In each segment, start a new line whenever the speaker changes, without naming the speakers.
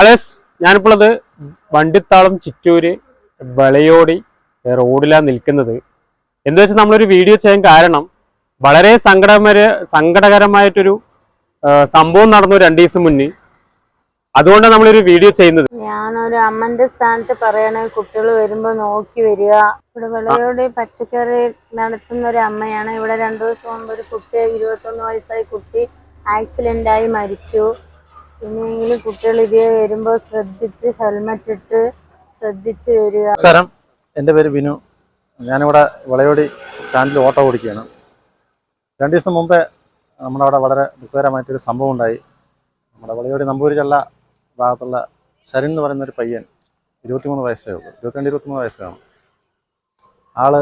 Alloys ഞാനിപ്പോൾ അത് വണ്ടിത്താളം ചിറ്റൂര് വളയോടി റോഡിലാണ് നിൽക്കുന്നത്. എന്താ വെച്ചാൽ നമ്മളൊരു വീഡിയോ ചെയ്യാൻ കാരണം വളരെ സങ്കടമര സങ്കടകരമായിട്ടൊരു സംഭവം നടന്നു രണ്ടു ദിവസം മുന്നേ. അതുകൊണ്ടാണ് നമ്മളൊരു വീഡിയോ ചെയ്യുന്നത്.
ഞാനൊരു അമ്മന്റെ സ്ഥാനത്ത് പറയണ കുട്ടികൾ വരുമ്പോ നോക്കി വരിക. ഇവിടെ വിളയോട് പച്ചക്കറി നടത്തുന്ന ഒരു അമ്മയാണ്. ഇവിടെ രണ്ടു ദിവസം മുമ്പ് ഒരു കുട്ടി ഇരുപത്തൊന്ന് വയസ്സായ കുട്ടി ആക്സിഡന്റ് ആയി മരിച്ചു. ഇനിയെങ്കിലും കുട്ടികൾ ഇതേ വരുമ്പോ ശ്രദ്ധിച്ച് ഹെൽമെറ്റ് ഇട്ട് ശ്രദ്ധിച്ച് വരിക.
നമസ്കാരം. എന്റെ പേര് ബിനു. ഞാനിവിടെ വളയോടി സ്റ്റാൻഡിൽ ഓട്ടോ ഓടിക്കുകയാണ്. രണ്ട് ദിവസം മുമ്പേ നമ്മുടെ അവിടെ വളരെ ദുഃഖകരമായിട്ടൊരു സംഭവം ഉണ്ടായി നമ്മുടെ വളയോടി നമ്പൂരി ചെള്ള ഭാഗത്തുള്ള ശരൺ എന്ന് പറയുന്ന ഒരു പയ്യൻ ഇരുപത്തിമൂന്ന് വയസ്സേ ഉള്ളൂ. ഇരുപത്തിരണ്ട് ഇരുപത്തിമൂന്ന് വയസ്സേ കാണും ആൾ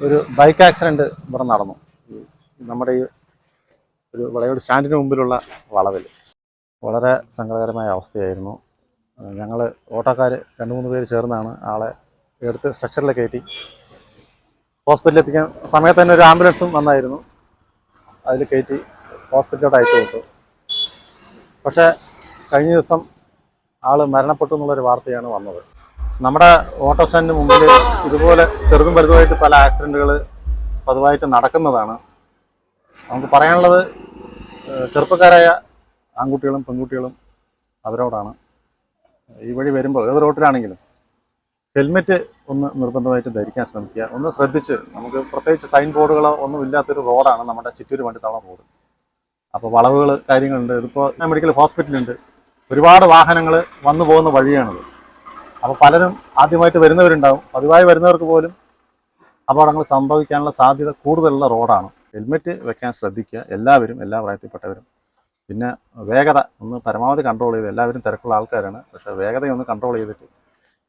ഒരു ബൈക്ക് ആക്സിഡന്റ് ഇവിടെ നടന്നു. നമ്മുടെ ഈ ഒരു വളയോടി സ്റ്റാൻഡിന് മുമ്പിലുള്ള വളവിൽ വളരെ സങ്കടകരമായ അവസ്ഥയായിരുന്നു. ഞങ്ങൾ ഓട്ടോക്കാർ രണ്ട് മൂന്ന് പേര് ചേർന്നാണ് ആളെ എടുത്ത് സ്ട്രക്ചറിൽ കയറ്റി. ഹോസ്പിറ്റലിൽ എത്തിക്കാൻ സമയത്ത് തന്നെ ഒരു ആംബുലൻസും വന്നായിരുന്നു. അതിൽ കയറ്റി ഹോസ്പിറ്റലിലോട്ട് അയച്ചു കൊടുത്തു. പക്ഷേ കഴിഞ്ഞ ദിവസം ആൾ മരണപ്പെട്ടു എന്നുള്ളൊരു വാർത്തയാണ് വന്നത്. നമ്മുടെ ഓട്ടോ സ്റ്റാൻഡിന് മുമ്പിൽ ഇതുപോലെ ചെറുതും വലുതുമായിട്ട് പല ആക്സിഡന്റുകൾ പതിവായിട്ട് നടക്കുന്നതാണ്. നമുക്ക് പറയാനുള്ളത് ചെറുപ്പക്കാരായ ആൺകുട്ടികളും പെൺകുട്ടികളും അവരോടാണ്. ഈ വഴി വരുമ്പോൾ ഏത് റോട്ടിലാണെങ്കിലും ഹെൽമെറ്റ് ഒന്ന് നിർബന്ധമായിട്ട് ധരിക്കാൻ ശ്രമിക്കുക. ഒന്ന് ശ്രദ്ധിച്ച് നമുക്ക് പ്രത്യേകിച്ച് സൈൻ ബോർഡുകളോ ഒന്നും ഇല്ലാത്തൊരു റോഡാണ് നമ്മുടെ ചിറ്റൂര് വണ്ടിത്താവളം റോഡ്. അപ്പോൾ വളവുകൾ കാര്യങ്ങളുണ്ട്. ഇതിപ്പോൾ മെഡിക്കൽ ഹോസ്പിറ്റലുണ്ട്. ഒരുപാട് വാഹനങ്ങൾ വന്നു പോകുന്ന വഴിയാണിത്. അപ്പോൾ പലരും ആദ്യമായിട്ട് വരുന്നവരുണ്ടാവും. പതിവായി വരുന്നവർക്ക് പോലും അപകടങ്ങൾ സംഭവിക്കാനുള്ള സാധ്യത കൂടുതലുള്ള റോഡാണ്. ഹെൽമെറ്റ് വെക്കാൻ ശ്രദ്ധിക്കുക. എല്ലാവരും എല്ലാ പ്രായത്തിൽപ്പെട്ടവരും. പിന്നെ വേഗത ഒന്ന് പരമാവധി കൺട്രോൾ ചെയ്ത് എല്ലാവരും തിരക്കുള്ള ആൾക്കാരാണ്. പക്ഷേ വേഗതയൊന്ന് കൺട്രോൾ ചെയ്തിട്ട്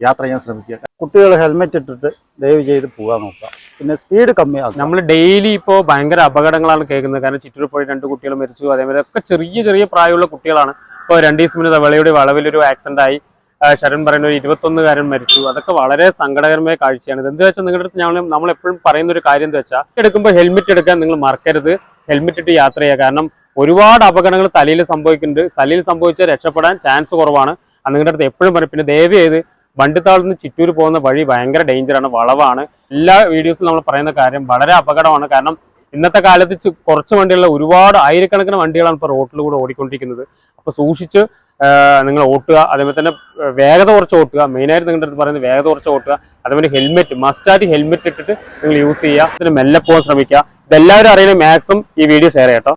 യാത്ര ചെയ്യാൻ ശ്രമിക്കുക.
കുട്ടികൾ ഹെൽമെറ്റ് ഇട്ടിട്ട് ദയവ് ചെയ്ത് പോകാൻ നോക്കുക. പിന്നെ സ്പീഡ് കമ്മിയാകും
നമ്മൾ ഡെയിലി ഇപ്പോൾ ഭയങ്കര അപകടങ്ങളാണ് കേൾക്കുന്നത്. കാരണം ചിറ്റൂർ പോയി രണ്ട് കുട്ടികൾ മരിച്ചു. അതേപോലെ ഒക്കെ ചെറിയ ചെറിയ പ്രായമുള്ള കുട്ടികളാണ്. ഇപ്പോൾ രണ്ട് ദിവസം മുന്നേ വിളയുടെ വളവിലൊരു ആക്സിഡന്റ് ആയി. ശരൺ പറയുന്ന ഒരു ഇരുപത്തൊന്നുകാരൻ മരിച്ചു. അതൊക്കെ വളരെ സങ്കടകരമായ കാഴ്ചയാണ്. ഇത് എന്താ വെച്ചാൽ നിങ്ങളുടെ അടുത്ത് ഞങ്ങൾ നമ്മളെപ്പോഴും പറയുന്ന ഒരു കാര്യം എന്താ വെച്ചാൽ എടുക്കുമ്പോൾ ഹെൽമെറ്റ് എടുക്കാൻ നിങ്ങൾ മറക്കരുത്. ഹെൽമെറ്റ് ഇട്ട് യാത്ര ചെയ്യുക. കാരണം ഒരുപാട് അപകടങ്ങൾ തലയിൽ സംഭവിക്കുന്നുണ്ട്. തലയിൽ സംഭവിച്ചാൽ രക്ഷപ്പെടാൻ ചാൻസ് കുറവാണ്. അത് നിങ്ങളുടെ അടുത്ത് എപ്പോഴും പറയും. പിന്നെ ദയവ് ചെയ്ത് നിന്ന് ചിറ്റൂർ പോകുന്ന വഴി ഭയങ്കര ഡേഞ്ചറാണ് വളവാണ്. എല്ലാ വീഡിയോസിലും നമ്മൾ പറയുന്ന കാര്യം വളരെ അപകടമാണ്. കാരണം ഇന്നത്തെ കാലത്ത് കുറച്ച് വണ്ടിയുള്ള ഒരുപാട് ആയിരക്കണക്കിന് വണ്ടികളാണ് ഇപ്പോൾ റോട്ടിലൂടെ ഓടിക്കൊണ്ടിരിക്കുന്നത്. അപ്പോൾ സൂക്ഷിച്ച് നിങ്ങൾ ഓട്ടുക. അതേപോലെ തന്നെ വേഗത കുറച്ച് ഓട്ടുക. മെയിനായിട്ട് നിങ്ങളുടെ അടുത്ത് പറയുന്നത് വേഗത കുറച്ച് ഓട്ടുക. അതേപോലെ ഹെൽമെറ്റ് മസ്റ്റായിട്ട് ഹെൽമെറ്റ് ഇട്ടിട്ട് നിങ്ങൾ യൂസ് ചെയ്യുക. അതിന് മെല്ലെ പോകാൻ ശ്രമിക്കുക. ഇതെല്ലാവരും അറിയുന്ന മാക്സിമം ഈ വീഡിയോ ഷെയർ ചെയ്യാം കേട്ടോ